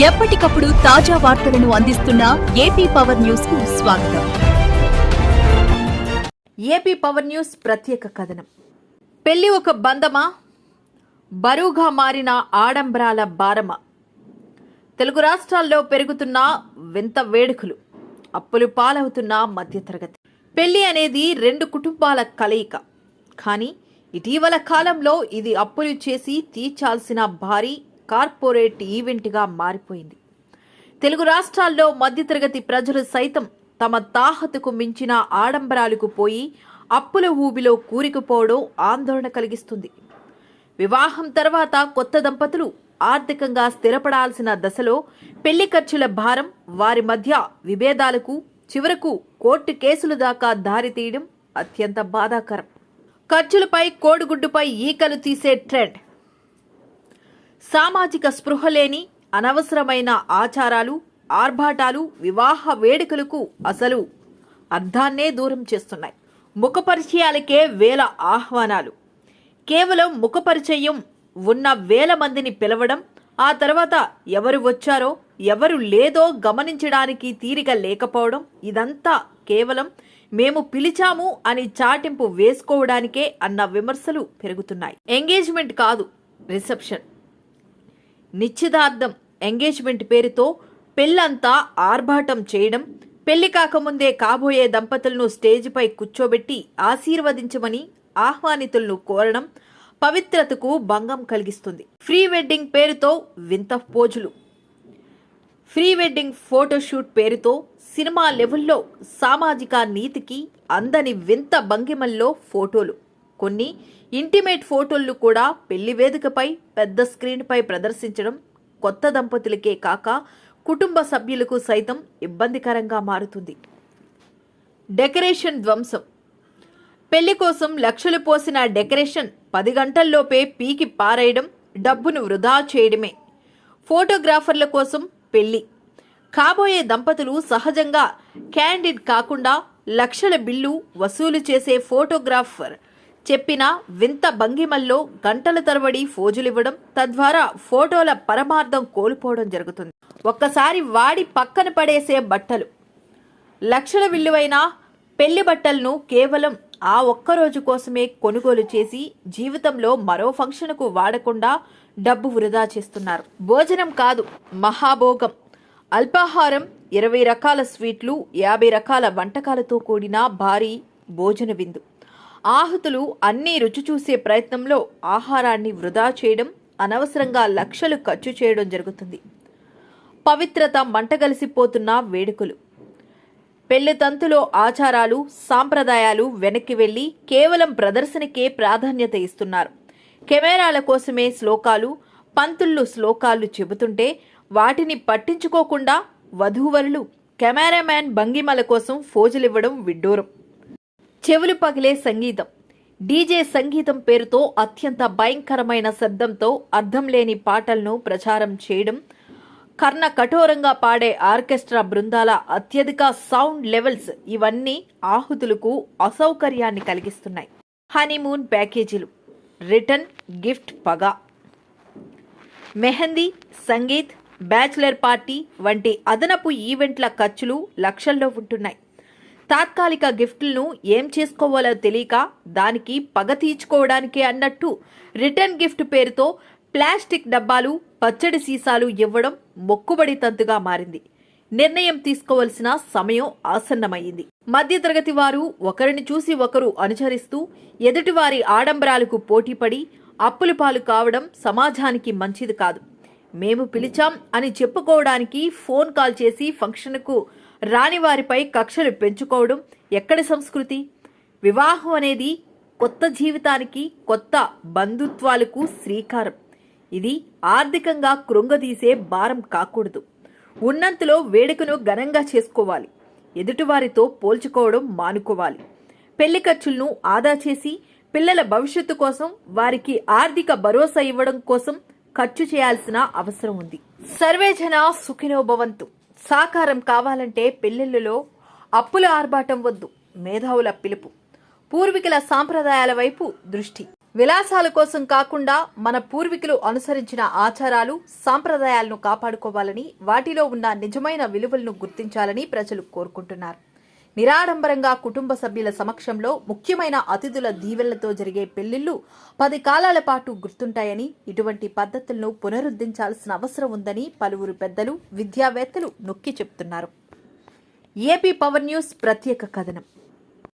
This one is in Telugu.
ఎప్పటికప్పుడు తాజా వార్తలను అందిస్తున్న ఏపీ పవర్ న్యూస్కు స్వాగతం. ఏపీ పవర్ న్యూస్ ప్రత్యేక కథనం. పెళ్ళి ఒక బంధమా? బరువుగా మారిన ఆడంబరాల భారమా. తెలుగు రాష్ట్రాల్లో పెరుగుతున్న వింత వేడుకలు అప్పులు పాలవుతున్న మధ్యతరగతి. పెళ్ళి అనేది రెండు కుటుంబాల కలయిక. కానీ ఇటీవల కాలంలో ఇది అప్పులు చేసి తీర్చాల్సిన భారీ కార్పొరేట్ ఈవెంట్గా మారిపోయింది. తెలుగు రాష్ట్రాల్లో మధ్యతరగతి ప్రజలు సైతం తమ తాహతుకు మించిన ఆడంబరాలకు పోయి అప్పుల ఊబిలో కూరికుపోవడం ఆందోళన కలిగిస్తుంది. వివాహం తర్వాత కొత్త దంపతులు ఆర్థికంగా స్థిరపడాల్సిన దశలో పెళ్ళి ఖర్చుల భారం వారి మధ్య విభేదాలకు చివరకు కోర్టు కేసులు దాకా దారితీయడం అత్యంత బాధాకరం. ఖర్చులపై కోడిగుడ్డుపై ఈకలు తీసే ట్రెండ్. సామాజిక స్పృహ లేని అనవసరమైన ఆచారాలు ఆర్భాటాలు వివాహ వేడుకలకు అసలు అర్థాన్నే దూరం చేస్తున్నాయి. ముఖపరిచయాలకే వేల ఆహ్వానాలు. కేవలం ముఖపరిచయం ఉన్న వేల మందిని పిలవడం ఆ తర్వాత ఎవరు వచ్చారో ఎవరు లేదో గమనించడానికి తీరిక లేకపోవడం ఇదంతా కేవలం మేము పిలిచాము అని చాటింపు వేసుకోవడానికే అన్న విమర్శలు పెరుగుతున్నాయి. ఎంగేజ్మెంట్ కాదు రిసెప్షన్. నిశ్చితార్థం ఎంగేజ్మెంట్ పేరుతో పెళ్ళంతా ఆర్భాటం చేయడం పెళ్ళి కాకముందే కాబోయే దంపతులను స్టేజ్పై కూర్చోబెట్టి ఆశీర్వదించమని ఆహ్వానితులను కోరడం పవిత్రతకు భంగం కలిగిస్తుంది. ఫ్రీ వెడ్డింగ్ పేరుతో వింత పోజులు. ఫ్రీ వెడ్డింగ్ ఫోటోషూట్ పేరుతో సినిమా లెవెల్లో సామాజిక నీతికి అందని వింత భంగిమల్లో ఫోటోలు. కొన్ని ఇంటిమేట్ ఫోటోలు కూడా పెళ్ళి వేదికపై పెద్ద స్క్రీన్పై ప్రదర్శించడం కొత్త దంపతులకే కాక కుటుంబ సభ్యులకు సైతం ఇబ్బందికరంగా మారుతుంది. డెకరేషన్ ధ్వంసం. పెళ్ళి కోసం లక్షలు పోసిన డెకరేషన్ పది గంటల్లోపే పీకి పారేయడం డబ్బును వృధా చేయడమే. ఫోటోగ్రాఫర్ల కోసం పెళ్ళి. కాబోయే దంపతులు సహజంగా క్యాండిడ్ కాకుండా లక్షల బిల్లు వసూలు చేసే ఫోటోగ్రాఫర్ చెప్పిన వింత భంగిమల్లో గంటల తరబడి ఫోజులివ్వడం తద్వారా ఫోటోల పరమార్థం కోల్పోవడం జరుగుతుంది. ఒక్కసారి వాడి పక్కన పడేసే బట్టలు. లక్షల విలువైన పెళ్ళి బట్టలను కేవలం ఆ ఒక్క రోజు కోసమే కొనుగోలు చేసి జీవితంలో మరో ఫంక్షన్కు వాడకుండా డబ్బు వృధా చేస్తున్నారు. భోజనం కాదు మహాభోగం. అల్పాహారం ఇరవై రకాల స్వీట్లు యాభై రకాల వంటకాలతో కూడిన భారీ భోజన విందు. ఆహుతులు అన్నీ రుచి చూసే ప్రయత్నంలో ఆహారాన్ని వృధా చేయడం అనవసరంగా లక్షలు ఖర్చు చేయడం జరుగుతుంది. పవిత్రత మంటగలిసిపోతున్న వేడుకలు. పెళ్ళి తంతులో ఆచారాలు సాంప్రదాయాలు వెనక్కి వెళ్ళి కేవలం ప్రదర్శనకే ప్రాధాన్యత ఇస్తున్నారు. కెమెరాల కోసమే శ్లోకాలు పంతుళ్ళు శ్లోకాలు చెబుతుంటే వాటిని పట్టించుకోకుండా వధూవరులు కెమెరామ్యాన్ భంగిమల కోసం ఫోజులివ్వడం విడ్డూరం. చెవులు పగిలే సంగీతం. డీజే సంగీతం పేరుతో అత్యంత భయంకరమైన శబ్దంతో అర్థం లేని పాటలను ప్రచారం చేయడం కర్ణ కఠోరంగా పాడే ఆర్కెస్ట్రా బృందాల అత్యధిక సౌండ్ లెవెల్స్ ఇవన్నీ ఆహుతులకు అసౌకర్యాన్ని కలిగిస్తున్నాయి. హనీమూన్ ప్యాకేజీలు. రిటర్న్ గిఫ్ట్ పగ. మెహందీ సంగీత్ బ్యాచిలర్ పార్టీ వంటి అదనపు ఈవెంట్ల ఖర్చులు లక్షల్లో ఉంటున్నాయి. తాత్కాలిక గిఫ్ట్లను ఏం చేసుకోవాలో తెలియక దానికి పగ తీర్చుకోవడానికే అన్నట్టు రిటర్న్ గిఫ్ట్ పేరుతో ప్లాస్టిక్ డబ్బాలు పచ్చడి సీసాలు ఇవ్వడం మొక్కుబడి తంతుగా మారింది. నిర్ణయం తీసుకోవలసిన సమయం ఆసన్నమైంది. మధ్యతరగతి వారు ఒకరిని చూసి ఒకరు అనుసరిస్తూ ఎదుటివారి ఆడంబరాలకు పోటీపడి అప్పులు పాలు కావడం సమాజానికి మంచిది కాదు. మేము పిలిచాం అని చెప్పుకోవడానికి ఫోన్ కాల్ చేసి ఫంక్షన్కు రాని వారిపై కక్షలు పెంచుకోవడం ఎక్కడి సంస్కృతి? వివాహం అనేది కొత్త జీవితానికి కొత్త బంధుత్వాలకు శ్రీకారం. ఇది ఆర్థికంగా కృంగదీసే భారం కాకూడదు. ఉన్నంతలో వేడుకను ఘనంగా చేసుకోవాలి. ఎదుటివారితో పోల్చుకోవడం మానుకోవాలి. పెళ్ళి ఖర్చులను ఆదా చేసి పిల్లల భవిష్యత్తు కోసం వారికి ఆర్థిక భరోసా ఇవ్వడం కోసం ఖర్చు చేయాల్సిన అవసరం ఉంది. సర్వేజన సుఖినోభవంతు సాకారం కావాలంటే పెళ్ళిళ్ళలో అప్పుల ఆర్భాటం వద్దు మేధావుల పిలుపు. పూర్వీకుల సాంప్రదాయాల వైపు దృష్టి. విలాసాల కోసం కాకుండా మన పూర్వీకులు అనుసరించిన ఆచారాలు సాంప్రదాయాలను కాపాడుకోవాలని వాటిలో ఉన్న నిజమైన విలువలను గుర్తించాలని ప్రజలు కోరుకుంటున్నారు. నిరాడంబరంగా కుటుంబ సభ్యుల సమక్షంలో ముఖ్యమైన అతిథుల దీవెళ్ళతో జరిగే పెళ్ళిళ్ళు పది కాలాల పాటు గుర్తుంటాయని ఇటువంటి పద్ధతులను పునరుద్ధరించాల్సిన అవసరం ఉందని పలువురు పెద్దలు విద్యావేత్తలు నొక్కి చెప్తున్నారు. ఏపీ పవర్ న్యూస్ ప్రత్యేక కథనం.